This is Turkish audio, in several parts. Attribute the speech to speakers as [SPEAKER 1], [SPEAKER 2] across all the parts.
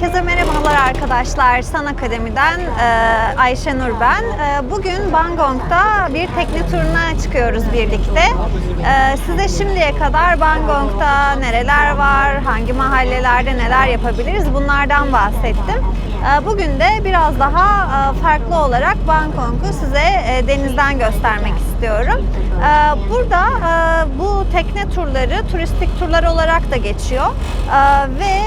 [SPEAKER 1] Herkese merhabalar arkadaşlar. San Akademi'den e, Ayşe Nur ben. E, Bugün Bangkok'ta bir tekne turuna çıkıyoruz birlikte. E, Size şimdiye kadar Bangkok'ta nereler var, hangi mahallelerde neler yapabiliriz bunlardan bahsettim. E, Bugün de biraz daha e, farklı olarak Bangkok'u size e, denizden göstermek istiyorum. E, Burada e, bu tekne turları turistik turlar olarak da geçiyor. E, Ve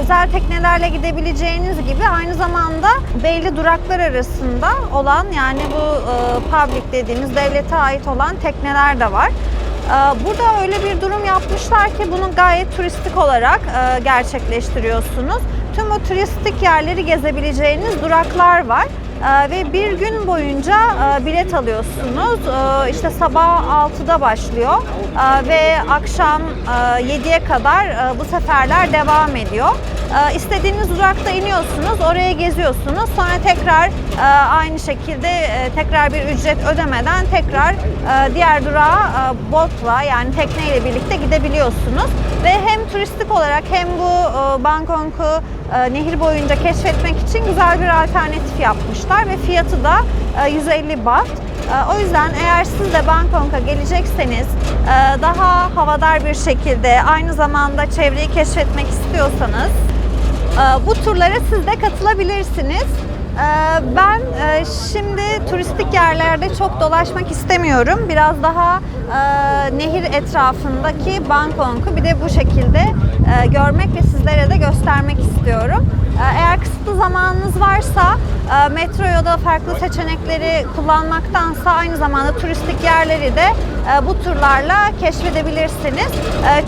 [SPEAKER 1] özel teknelerle gidebileceğiniz gibi aynı zamanda belli duraklar arasında olan yani bu public dediğimiz devlete ait olan tekneler de var. Burada öyle bir durum yapmışlar ki bunu gayet turistik olarak gerçekleştiriyorsunuz. Tüm o turistik yerleri gezebileceğiniz duraklar var. Ee, ve bir gün boyunca e, bilet alıyorsunuz. Ee, işte sabah 6'da başlıyor Ee, ve akşam e, 7'ye kadar e, bu seferler devam ediyor. İstediğiniz durakta iniyorsunuz, oraya geziyorsunuz. Sonra tekrar e, aynı şekilde e, tekrar bir ücret ödemeden tekrar e, diğer durağa e, botla yani tekneyle birlikte gidebiliyorsunuz. Ve hem turistik olarak hem bu e, Bangkok'u e, nehir boyunca keşfetmek için güzel bir alternatif yapmışlar ve fiyatı da e, 150 baht. E, O yüzden eğer siz de Bangkok'a gelecekseniz e, daha havadar bir şekilde aynı zamanda çevreyi keşfetmek istiyorsanız e, bu turlara siz de katılabilirsiniz. E, Ben e, şimdi turistik yerlerde çok dolaşmak istemiyorum. Biraz daha e, nehir etrafındaki Bangkok'u bir de bu şekilde e, görmek ve sizlere de göstermek istiyorum. Eğer kısıtlı zamanınız varsa metro ya da farklı seçenekleri kullanmaktansa aynı zamanda turistik yerleri de bu turlarla keşfedebilirsiniz.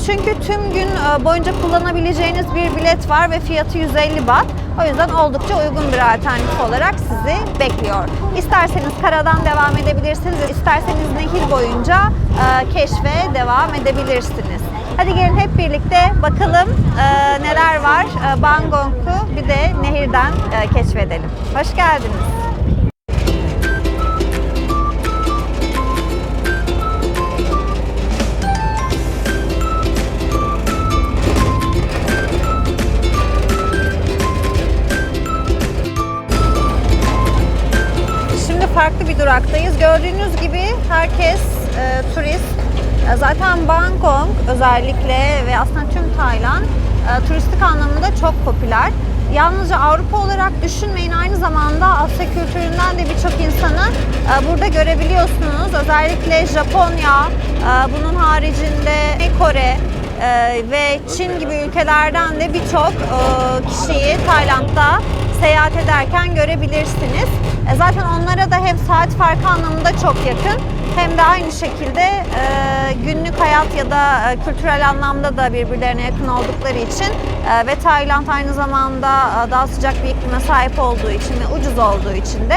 [SPEAKER 1] Çünkü tüm gün boyunca kullanabileceğiniz bir bilet var ve fiyatı 150 baht. O yüzden oldukça uygun bir alternatif olarak sizi bekliyor. İsterseniz karadan devam edebilirsiniz, isterseniz nehir boyunca e, keşfe devam edebilirsiniz. Hadi gelin hep birlikte bakalım e, neler var e, Bangkok'u bir de nehirden e, keşfedelim. Hoş geldiniz. Duraktayız. Gördüğünüz gibi herkes e, turist. E, zaten Bangkok özellikle ve aslında tüm Tayland e, turistik anlamında çok popüler. Yalnızca Avrupa olarak düşünmeyin aynı zamanda Asya kültüründen de birçok insanı e, burada görebiliyorsunuz. Özellikle Japonya, e, bunun haricinde Kore, e, ve Çin gibi ülkelerden de birçok e, kişiyi Tayland'da seyahat ederken görebilirsiniz. E, Zaten onlara da hem saat farkı anlamında çok yakın hem de aynı şekilde e, günlük hayat ya da e, kültürel anlamda da birbirlerine yakın oldukları için e, ve Tayland aynı zamanda e, daha sıcak bir iklime sahip olduğu için ve ucuz olduğu için de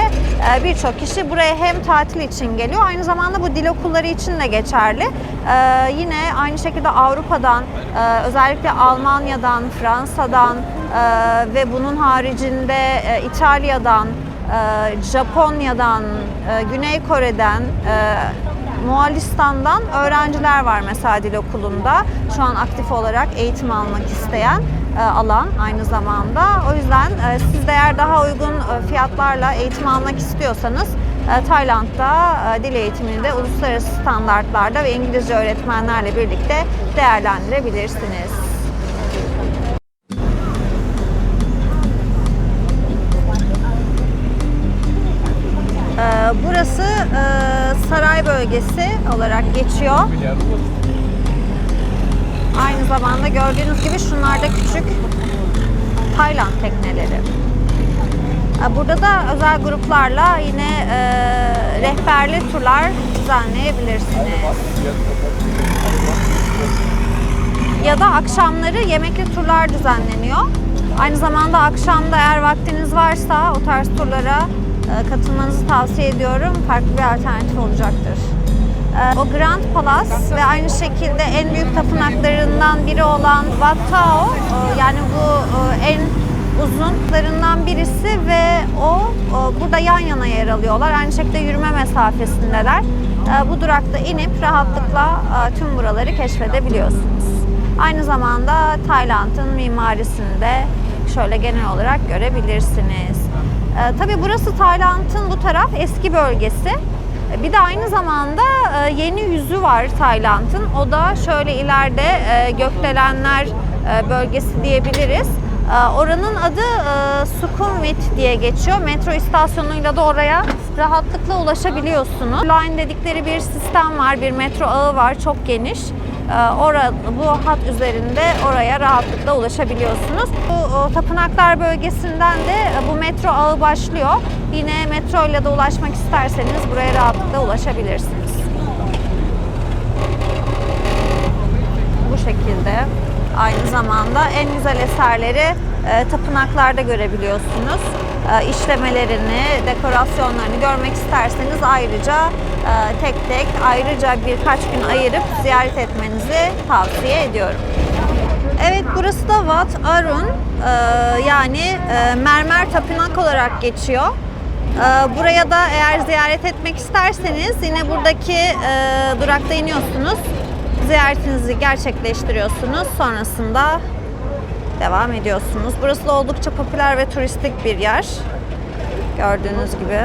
[SPEAKER 1] e, birçok kişi buraya hem tatil için geliyor aynı zamanda bu dil okulları için de geçerli. E, Yine aynı şekilde Avrupa'dan e, özellikle Almanya'dan, Fransa'dan e, ve bunun haricinde e, İtalya'dan, Japonya'dan, e, Güney Kore'den, e, Moğolistan'dan öğrenciler var mesela dil okulunda. Şu an aktif olarak eğitim almak isteyen e, alan aynı zamanda. O yüzden e, siz de eğer daha uygun e, fiyatlarla eğitim almak istiyorsanız e, Tayland'da e, dil eğitimini de uluslararası standartlarda ve İngilizce öğretmenlerle birlikte değerlendirebilirsiniz. Burası e, saray bölgesi olarak geçiyor. Aynı zamanda gördüğünüz gibi şunlar da küçük Tayland tekneleri. Ee, Burada da özel gruplarla yine e, rehberli turlar düzenleyebilirsiniz. Ya da akşamları yemekli turlar düzenleniyor. Aynı zamanda akşamda eğer vaktiniz varsa o tarz turlara katılmanızı tavsiye ediyorum. Farklı bir alternatif olacaktır. E, O Grand Palace ve aynı şekilde en büyük tapınaklarından biri olan Wat Tao e, yani bu e, en uzunlarından birisi ve o e, burada yan yana yer alıyorlar. Aynı şekilde yürüme mesafesindeler. Bu durakta inip rahatlıkla tüm buraları keşfedebiliyorsunuz. Aynı zamanda Tayland'ın mimarisini de şöyle genel olarak görebilirsiniz. Ee, tabii burası Tayland'ın bu taraf eski bölgesi. Ee, Bir de aynı zamanda e, yeni yüzü var Tayland'ın. O da şöyle ileride e, Gökdelenler e, bölgesi diyebiliriz. E, Oranın adı e, Sukhumvit diye geçiyor. Metro istasyonuyla da oraya rahatlıkla ulaşabiliyorsunuz. Line dedikleri bir sistem var, bir metro ağı var, çok geniş. E, Ora, bu hat üzerinde oraya rahatlıkla ulaşabiliyorsunuz. Bu tapınaklar bölgesinden de e, bu metro ağı başlıyor. Yine metro ile de ulaşmak isterseniz buraya rahatlıkla ulaşabilirsiniz. bu şekilde. Aynı zamanda en güzel eserleri e, tapınaklarda görebiliyorsunuz. E, işlemelerini, dekorasyonlarını görmek isterseniz ayrıca e, tek tek ayrıca birkaç gün ayırıp ziyaret etmenizi tavsiye ediyorum. Evet burası da Wat Arun yani mermer tapınak olarak geçiyor. Buraya da eğer ziyaret etmek isterseniz yine buradaki durakta iniyorsunuz. Ziyaretinizi gerçekleştiriyorsunuz. Sonrasında devam ediyorsunuz. Burası da oldukça popüler ve turistik bir yer. Gördüğünüz gibi.